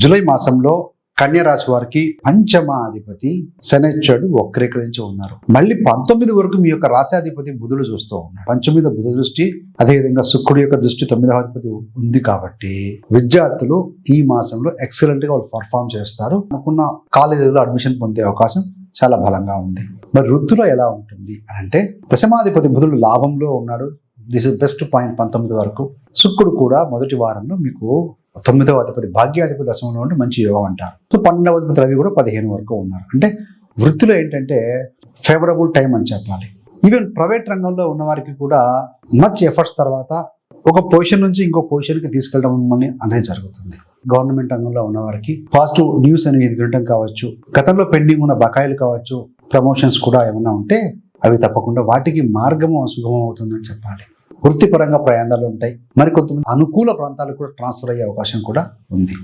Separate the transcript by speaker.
Speaker 1: July మాసంలో కన్యరాశి వారికి పంచమాధిపతి శనిచ్చుడు వక్రీకరించి ఉన్నారు. మళ్ళీ పంతొమ్మిది వరకు మీ యొక్క రాశాధిపతి బుధుడు చూస్తూ ఉన్నారు. పంచమిద బుధ దృష్టి అదేవిధంగా శుక్రుడి యొక్క దృష్టి తొమ్మిదవ అధిపతి ఉంది కాబట్టి విద్యార్థులు ఈ మాసంలో ఎక్సలెంట్గా వాళ్ళు పర్ఫామ్ చేస్తారు. అనుకున్న కాలేజీలో అడ్మిషన్ పొందే అవకాశం చాలా బలంగా ఉంది. మరి వృత్తిలో ఎలా ఉంటుంది అని అంటే దశమాధిపతి బుధుడు లాభంలో ఉన్నాడు. దిస్ ఇస్ బెస్ట్ పాయింట్ పంతొమ్మిది వరకు. శుక్రుడు కూడా మొదటి వారంలో మీకు తొమ్మిదవ అధిపతి భాగ్యాధిపతి దశంలో ఉంటే మంచి యోగం అంటారు. సో పన్నెండవ అధిపతి రవి కూడా పదిహేను వరకు ఉన్నారు. అంటే వృత్తిలో ఏంటంటే ఫేవరబుల్ టైం అని చెప్పాలి. ఈవెన్ ప్రైవేట్ రంగంలో ఉన్న వారికి కూడా మచ్ ఎఫర్ట్స్ తర్వాత ఒక పొజిషన్ నుంచి ఇంకో పొజిషన్కి తీసుకెళ్ళడం అని అనేది జరుగుతుంది. గవర్నమెంట్ రంగంలో ఉన్నవారికి పాజిటివ్ న్యూస్ అనేది వినడం కావచ్చు గతంలో పెండింగ్ ఉన్న బకాయిలు కావచ్చు ప్రమోషన్స్ కూడా ఏమైనా ఉంటే అవి తప్పకుండా వాటికి మార్గము సుగమం అవుతుందని చెప్పాలి. వృత్తిపరంగా ప్రయాణాలు ఉంటాయి. మరి కొంతమంది అనుకూల ప్రాంతాలకు కూడా ట్రాన్స్ఫర్ అయ్యే అవకాశం కూడా ఉంది.